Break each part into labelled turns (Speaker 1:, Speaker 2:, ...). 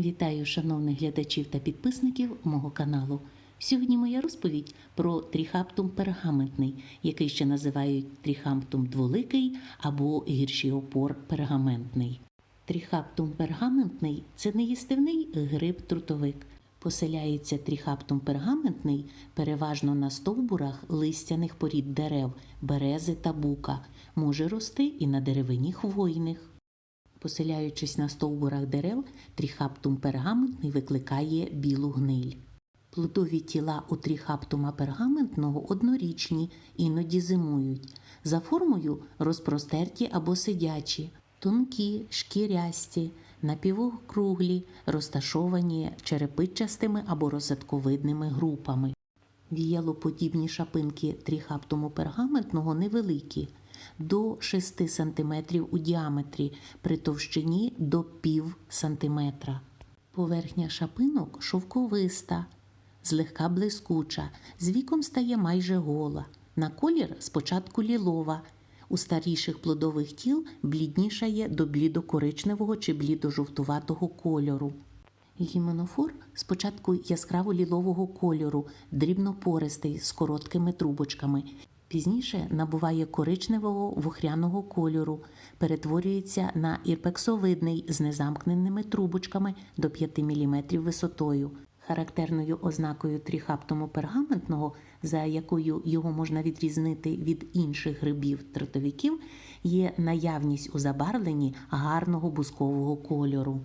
Speaker 1: Вітаю шановних глядачів та підписників мого каналу. Сьогодні моя розповідь про тріхаптум пергаментний, який ще називають тріхаптум дволикий або гірший опор пергаментний. Тріхаптум пергаментний це неїстивний гриб-трутовик. Поселяється тріхаптум пергаментний переважно на стовбурах листяних порід дерев, берези та бука, може рости і на деревині хвойних. Поселяючись на стовбурах дерев, тріхаптум пергаментний викликає білу гниль. Плодові тіла у тріхаптума пергаментного однорічні, іноді зимують. За формою розпростерті або сидячі, тонкі, шкірясті, напівокруглі, розташовані черепичастими або розсадковидними групами. Віялоподібні шапинки тріхаптуму пергаментного невеликі, до 6 см у діаметрі, при товщині до пів сантиметра. Поверхня шапинок шовковиста, злегка блискуча, з віком стає майже гола. На колір спочатку лілова. У старіших плодових тіл бліднішає до блідокоричневого чи блідожовтуватого кольору. Гіменофор спочатку яскраво лілового кольору, дрібнопористий з короткими трубочками. Пізніше набуває коричневого вухряного кольору, перетворюється на ірпексовидний з незамкненими трубочками до 5 мм висотою. Характерною ознакою тріхаптуму пергаментного, за якою його можна відрізнити від інших грибів тротовиків, є наявність у забарвленні гарного бускового кольору.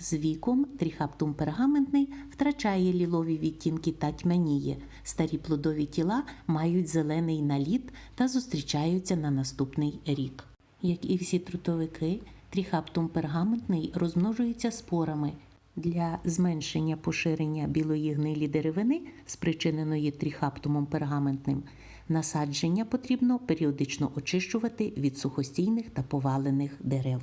Speaker 1: З віком тріхаптум пергаментний втрачає лілові відтінки та тьмяніє. Старі плодові тіла мають зелений наліт та зустрічаються на наступний рік. Як і всі трутовики, тріхаптум пергаментний розмножується спорами. Для зменшення поширення білої гнилі деревини, спричиненої тріхаптумом пергаментним, насадження потрібно періодично очищувати від сухостійних та повалених дерев.